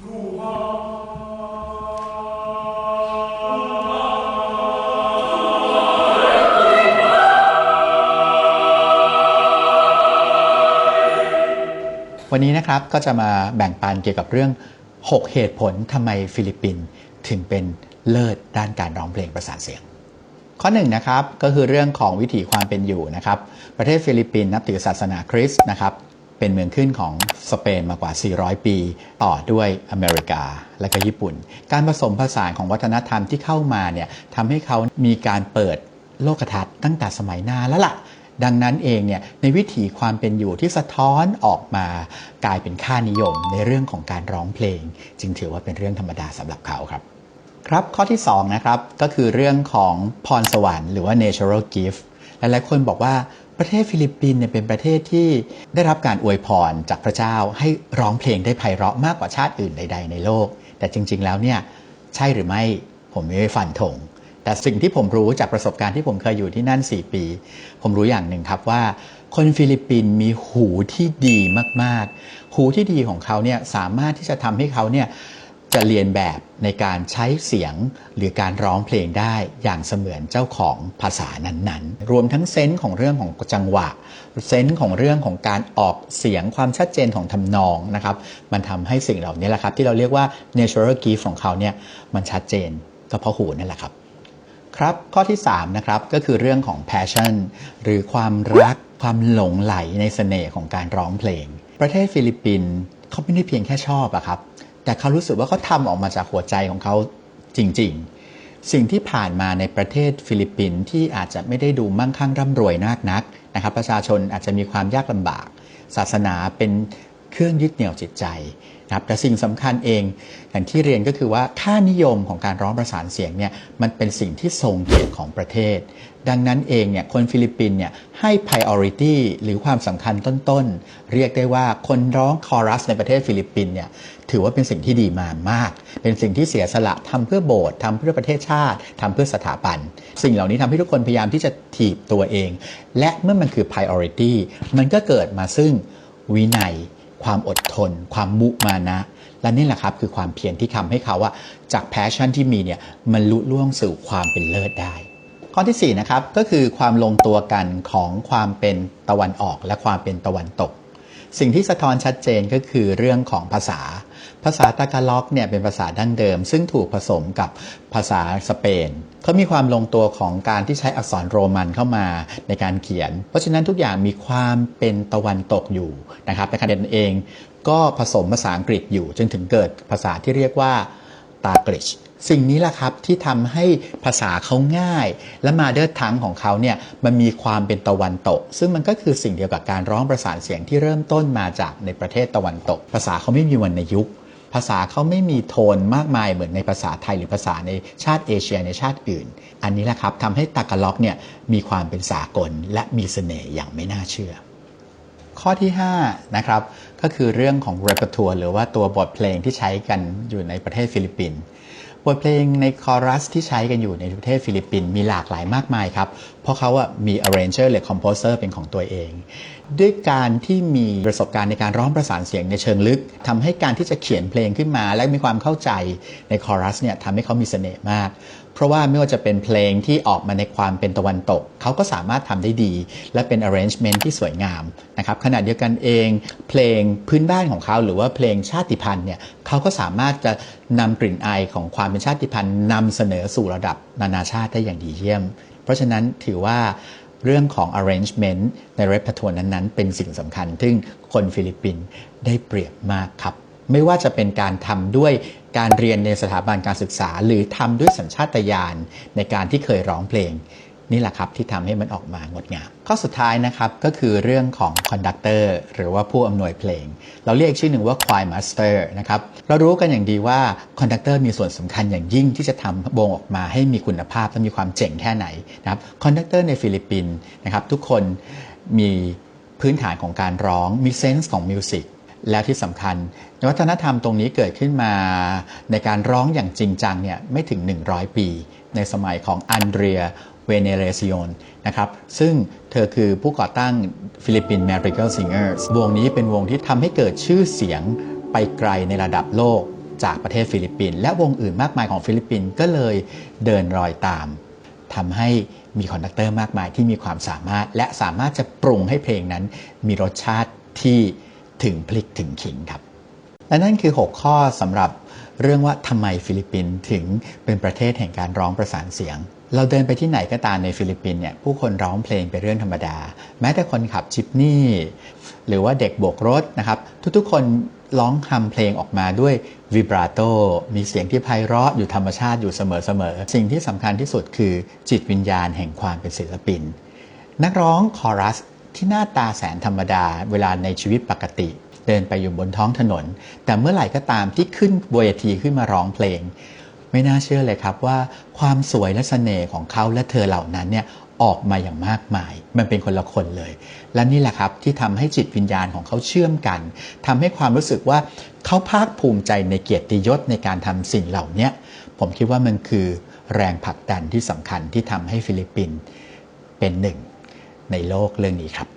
วันนี้นะครับก็จะมาแบ่งปันเกี่ยวกับเรื่อง 6 เหตุผลทำไมฟิลิปปินส์ถึงเป็นเลิศด้านการร้องเพลงประสานเสียง ข้อหนึ่งนะครับก็คือเรื่องของวิถีความเป็นอยู่นะครับ ประเทศฟิลิปปินส์นับถือศาสนาคริสต์นะครับ เป็นเมืองขึ้นของสเปนมากว่า 400 ปี ต่อด้วยอเมริกาและก็ญี่ปุ่น การผสมผสานของวัฒนธรรมที่เข้ามาเนี่ยทำให้เขามีการเปิดโลกทัศน์ตั้งแต่สมัยนานแล้วล่ะ ดังนั้นเองเนี่ยในวิถีความเป็นอยู่ที่สะท้อนออกมากลายเป็นค่านิยมในเรื่องของการร้องเพลง จึงถือว่าเป็นเรื่องธรรมดาสำหรับเขาครับครับข้อที่2นะครับก็คือเรื่องของพรสวรรค์หรือว่า natural gift หลายๆคนบอกว่า ประเทศฟิลิปปินส์เนี่ยเป็นประเทศที่ได้รับการอวยพรจากพระเจ้าให้ร้องเพลงได้ไพเราะมากกว่าชาติอื่นใด ๆ ในโลก แต่จริง ๆ แล้วเนี่ยใช่หรือไม่ผมไม่ได้ฟันธงแต่สิ่งที่ผมรู้จากประสบการณ์ที่ผมเคยอยู่ที่นั่น 4 ปี ผมรู้อย่างหนึ่งครับว่า คนฟิลิปปินส์มีหูที่ดีมากๆ หูที่ดีของเขาเนี่ยสามารถที่จะทำให้เขาเนี่ย จะเรียนแบบในการใช้เสียงหรือการร้องเพลงได้อย่างเสมือนเจ้าของภาษานั้นๆ รวมทั้งเซนส์ของเรื่องของจังหวะ เซนส์ของเรื่องของการออกเสียงความชัดเจนของทำนองนะครับ มันทำให้สิ่งเหล่านี้แหละครับ ที่เราเรียกว่า natural gift ของเขาเนี่ยมันชัดเจนก็เพราะหูนั่นแหละครับ ครับ ข้อที่3นะครับก็คือเรื่องของ passion หรือความรักความหลงไหลในเสน่ห์ของการร้องเพลง ประเทศฟิลิปปินส์เขาไม่ได้เพียงแค่ชอบอะครับ แต่เขารู้สึกว่าเขาทำออกมาจากหัวใจของเขาจริง ๆ สิ่งที่ผ่านมาในประเทศฟิลิปปินส์ที่อาจจะไม่ได้ดูมั่งคั่งร่ำรวยนักนักนะครับประชาชนอาจจะมีความยากลำบาก ศาสนาเป็น เครื่องยึดเหนี่ยวจิตใจนะครับแต่สิ่งสำคัญเองอย่างที่เรียนก็คือว่าค่านิยมของการร้องประสานเสียงเนี่ยมันเป็นสิ่งที่ทรงเกียรติของประเทศ ดังนั้นเองเนี่ยคนฟิลิปปินเนี่ยให้ priority หรือความสำคัญต้นๆ เรียกได้ว่าคนร้องคอรัสในประเทศฟิลิปปินเนี่ยถือว่าเป็นสิ่งที่ดีมามาก เป็นสิ่งที่เสียสละทำเพื่อโบสถ์ทำเพื่อประเทศชาติทำเพื่อสถาบัน สิ่งเหล่านี้ทำให้ทุกคนพยายามที่จะถีบตัวเอง และเมื่อมันคือ priority มันก็เกิดมาซึ่งวินัย ความอดทน ความมุมานะ และนี่แหละครับคือความเพียรที่ทำให้เขาว่าจากแพชชั่นที่มีเนี่ยมันลุล่วงสู่ความเป็นเลิศได้ ข้อที่4นะครับก็คือความลงตัวกันของความเป็นตะวันออกและความเป็นตะวันตก สิ่งที่สะท้อนชัดเจนก็คือเรื่องของภาษา ภาษาตากาล็อกเนี่ยเป็นภาษาดั้งเดิม ซึ่งถูกผสมกับภาษาสเปนเขามีความลงตัวของการที่ใช้อักษรโรมันเข้ามาในการเขียน เพราะฉะนั้นทุกอย่างมีความเป็นตะวันตกอยู่นะครับในขณะเดียวกันเองก็ผสมภาษาอังกฤษอยู่จนถึงเกิดภาษาที่เรียกว่าตากริชสิ่งนี้แหละครับที่ทำให้ภาษาเขาง่าย และมาเดอร์ทังของเขาเนี่ยมันมีความเป็นตะวันตก ซึ่งมันก็คือสิ่งเดียวกับการร้องประสานเสียงที่เริ่มต้นมาจากในประเทศตะวันตก ภาษาเขาไม่มีวรรณยุกต์ ภาษาเขาไม่มีโทนมากมายเหมือนในภาษาไทยหรือภาษาในชาติเอเชียในชาติอื่น อันนี้แหละครับทำให้ตากาล็อกเนี่ยมีความเป็นสากลและมีเสน่ห์อย่างไม่น่าเชื่อ ข้อที่5นะครับก็คือเรื่องของ repertoire หรือว่าตัวบทเพลงที่ใช้กันอยู่ในประเทศฟิลิปปินส์ บทเพลงในคอรัสที่ใช้กันอยู่ในประเทศฟิลิปปินส์มีหลากหลายมากมายครับ เพราะเขาอะมี arranger หรือ composer เป็นของตัวเอง ด้วยการที่มีประสบการณ์ในการร้องประสานเสียงในเชิงลึกทำให้การที่จะเขียนเพลงขึ้นมา และมีความเข้าใจในคอรัสเนี่ยทำให้เขามีเสน่ห์มาก เพราะว่าไม่ว่าจะเป็นเพลงที่ออกมาในความเป็นตะวันตก เขาก็สามารถทำได้ดี และเป็น arrangement ที่สวยงามนะครับขณะเดียวกันเอง เพลงพื้นบ้านของเขาหรือว่าเพลงชาติพันธุ์เนี่ยเขาก็สามารถจะนำกลิ่นอายของความเป็นชาติพันธุ์นำเสนอสู่ระดับนานาชาติได้อย่างดีเยี่ยม เพราะฉะนั้นถือว่าเรื่องของ arrangement ใน repertoire นั้นๆ เป็นสิ่งสำคัญ ซึ่งคนฟิลิปปินส์ได้เปรียบมากครับ ไม่ว่าจะเป็นการทำด้วยการเรียนในสถาบันการศึกษา หรือทำด้วยสัญชาตญาณในการที่เคยร้องเพลง นี่แหละครับที่ทำให้มันออกมางดงาม ข้อสุดท้ายนะครับก็คือเรื่องของคอนดักเตอร์หรือว่าผู้อำนวยเพลง เราเรียกชื่อหนึ่งว่า choir master นะครับเรารู้กันอย่างดีว่าคอนดักเตอร์มีส่วนสำคัญอย่างยิ่งที่จะทำวงออกมาให้มีคุณภาพและมีความเจ๋งแค่ไหนนะครับคอนดักเตอร์ในฟิลิปปินส์นะครับทุกคนมีพื้นฐานของการร้องมีเซนส์ของมิวสิกแล้วที่สำคัญ วัฒนธรรมตรงนี้เกิดขึ้นมาในการร้องอย่างจริงจังเนี่ยไม่ถึง 100 ปี ในสมัยของอันเดรีย เวเนเรซิโอนนะครับซึ่งเธอคือผู้ก่อตั้งฟิลิปปินส์ Miracle Singers วงนี้เป็นวงที่ทำให้เกิดชื่อเสียงไปไกลในระดับโลกจากประเทศฟิลิปปินส์และวงอื่นมากมายของฟิลิปปินส์ก็เลยเดินรอยตามทำให้มีคอนดักเตอร์มากมายที่มีความสามารถ และสามารถจะปรุงให้เพลงนั้น มีรสชาติที่ถึงพลิกถึงขิงครับและนั่นคือ 6 ข้อสำหรับ เรื่องว่าทำไมฟิลิปปินส์ถึงเป็นประเทศแห่งการร้องประสานเสียง เราเดินไปที่ไหนก็ตามในฟิลิปปินส์เนี่ยผู้คนร้องเพลงเป็นเรื่องธรรมดา แม้แต่คนขับจิปนี่หรือว่าเด็กโบกรถนะครับ ทุกๆคนร้องทำเพลงออกมาด้วยวิบราโตมีเสียงที่ไพเราะอยู่ธรรมชาติอยู่เสมอๆ สิ่งที่สำคัญที่สุดคือจิตวิญญาณแห่งความเป็นศิลปิน นักร้องคอรัสที่หน้าตาแสนธรรมดาเวลาในชีวิตปกติ เดินไปอยู่บนท้องถนน แต่เมื่อไหร่ก็ตามที่ขึ้นเวทีขึ้นมาร้องเพลง ไม่น่าเชื่อเลยครับว่าความสวยและเสน่ห์ของเขาและเธอเหล่านั้นเนี่ยออกมาอย่างมากมาย มันเป็นคนละคนเลย และนี่แหละครับที่ทำให้จิตวิญญาณของเขาเชื่อมกันทำให้ความรู้สึกว่าเขาภาคภูมิใจในเกียรติยศในการทำสิ่งเหล่านี้ผมคิดว่ามันคือแรงผลักดันที่สำคัญที่ทำให้ฟิลิปปินส์เป็นหนึ่งในโลกเรื่องนี้ครับ